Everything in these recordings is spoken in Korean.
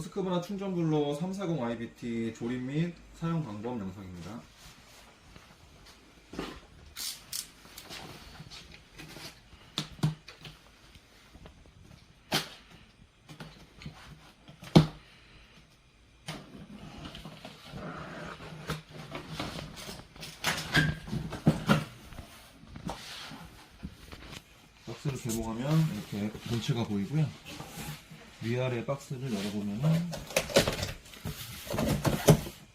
호스크브라 충전블로 340 IBT 조립 및 사용 방법 영상입니다. 박스를 개봉하면 이렇게 본체가 보이고요. 위아래 박스를 열어보면은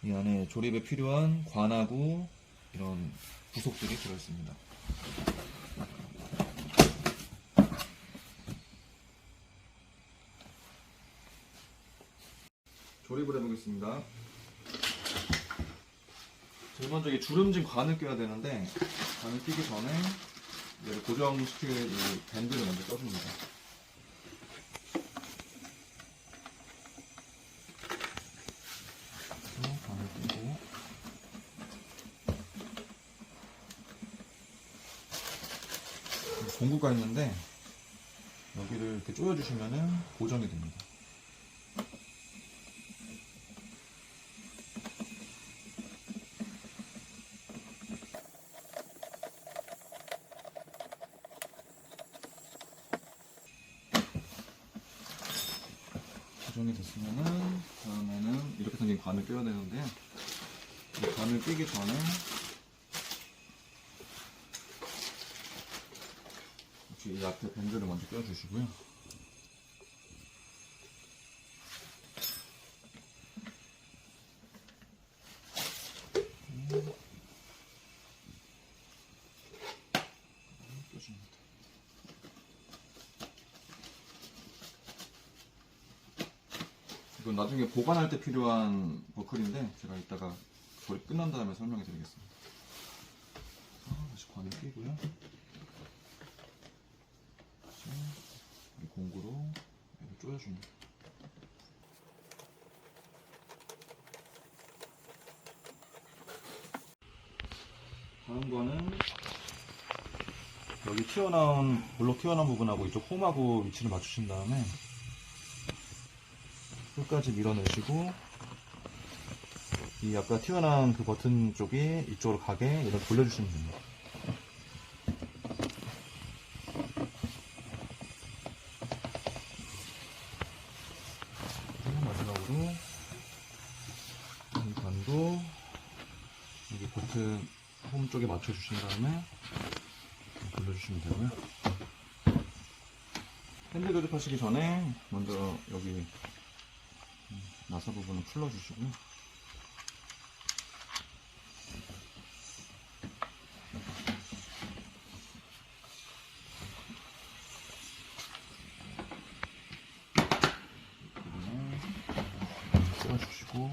이 안에 조립에 필요한 관하고 이런 부속들이 들어있습니다. 조립을 해보겠습니다. 제일 먼저 이 주름진 관을 껴야 되는데 관을 끼기 전에 고정시킬 이 밴드를 먼저 껴줍니다. 그리고 관을 끼고 공구가 있는데 여기를 이렇게 조여주시면은 고정이 됩니다. 고정이 됐으면은 다음에는 이렇게 생긴 관을 껴야 되는데요. 이 관을 끼기 전에 혹시 이 앞에 밴드를 먼저 껴주시고요. 음. 이건 나중에 보관할 때 필요한 버클인데 제가 이따가 조립 끝난 다음에 설명해 드리겠습니다. 아, 다시 관을 끼고요. 다시 이 공구로 조여줍니다. 다음 거는 여기 튀어나온 블록 튀어나온 부분하고 이쪽 홈하고 위치를 맞추신 다음에 끝까지 밀어내시고 이 아까 튀어나온 그 버튼 쪽이 이쪽으로 가게 이렇게 돌려주시면 됩니다. 그리고 마지막으로 이 관도 여기 버튼 홈 쪽에 맞춰주신 다음에 돌려주시면 되고요. 핸들 조립하시기 전에 먼저 여기 나사 부분을 풀어주시고요. 떼어주시고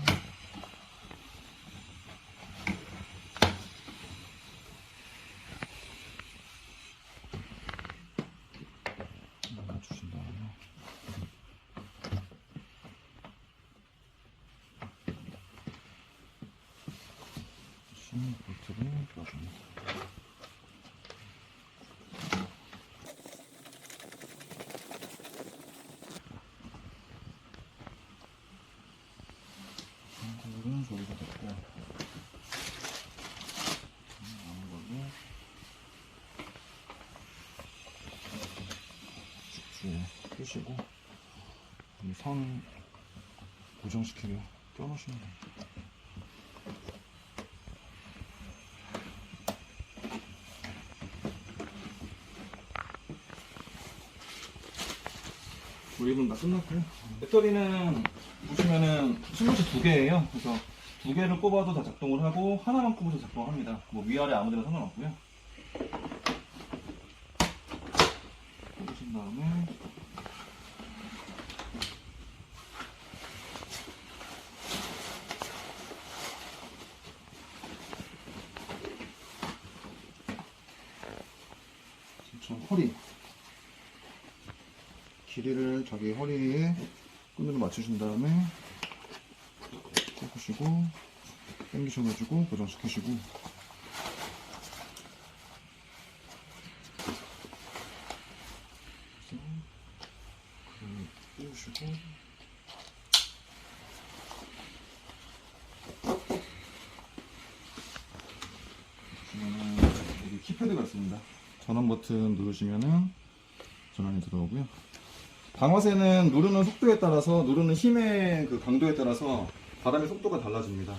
맞추신 다음에 다시 볼트를 껴줍니다. 한국은 조리가 됐고 걸로 쭉쭉 펴시고 이선 고정시키려 껴놓으시면 됩니다. 조립은 다 끝났고요. 배터리는 보시면은 슬롯이 두 개예요. 그래서 두 개를 꼽아도 다 작동을 하고 하나만 꼽아도 작동합니다. 뭐 위아래 아무데나 상관없고요. 꼽으신 다음에 저 허리 길이를 자기 허리에 끈으로 맞추신 다음에 꺾으시고 당기셔가지고 고정시키시고. 띄우시고. 여기 키패드가 있습니다. 전원 버튼 누르시면은 전원이 들어오고요. 방아쇠는 누르는 속도에 따라서 누르는 힘의 그 강도에 따라서 바람의 속도가 달라집니다.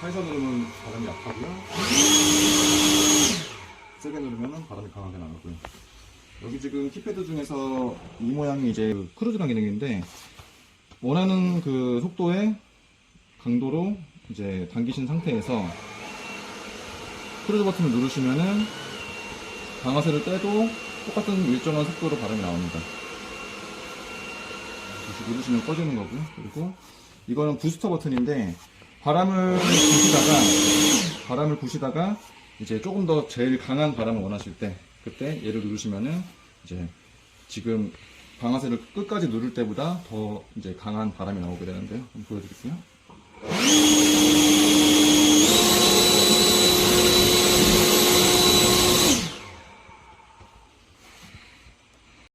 살살 누르면 바람이 약하고요. 세게 누르면 바람이 강하게 나가고요. 여기 지금 키패드 중에서 이 모양이 이제 그 크루즈랑 기능인데 원하는 그 속도의 강도로 이제 당기신 상태에서 크루즈 버튼을 누르시면은 방아쇠를 떼도 똑같은 일정한 속도로 바람이 나옵니다. 다시 누르시면 꺼지는 거고요. 그리고 이거는 부스터 버튼인데 바람을 부시다가 바람을 부시다가 이제 조금 더 제일 강한 바람을 원하실 때 그때 얘를 누르시면은 이제 지금 방아쇠를 끝까지 누를 때보다 더 이제 강한 바람이 나오게 되는데요. 한번 보여드릴게요.